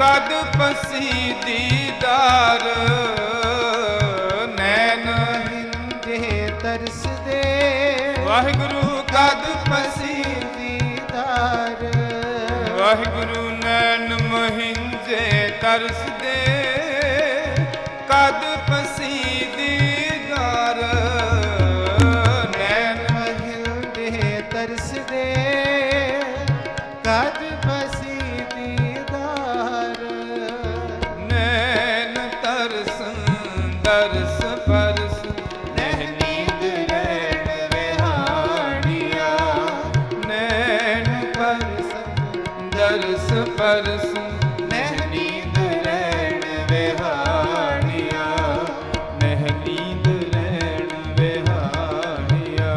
ਕਦ ਪਸੀ ਦੀਦਾਰ? ਨੈਣ ਹਿੰਦੇ ਤਰਸਦੇ। ਵਾਹਿਗੁਰੂ ਕਦ ਪਸੀ ਦੀਦਾਰ? ਵਾਹਿਗੁਰੂ ਨੈਣ ਮਹਿੰਦੇ ਤਰਸਦੇ। ਕਦ ਪਸੀ ਦੀਦਾਰ? ਨੈਣ ਤਰਸ ਦੇ ਕਦ ਤਰਸ ਪਰਸ ਨਹਿ ਨੀਂਦ ਰਹਿਣ ਨੈਣ ਪਰਸ, ਦਰਸ ਪਰਸ ਨਹਿ ਨੀਂਦ ਰਹਿਣ ਵਿਹਾਣੀਆ ਨਹਿ ਨੀਂਦ ਰਹਿਣ ਵਿਹਾਣੀਆ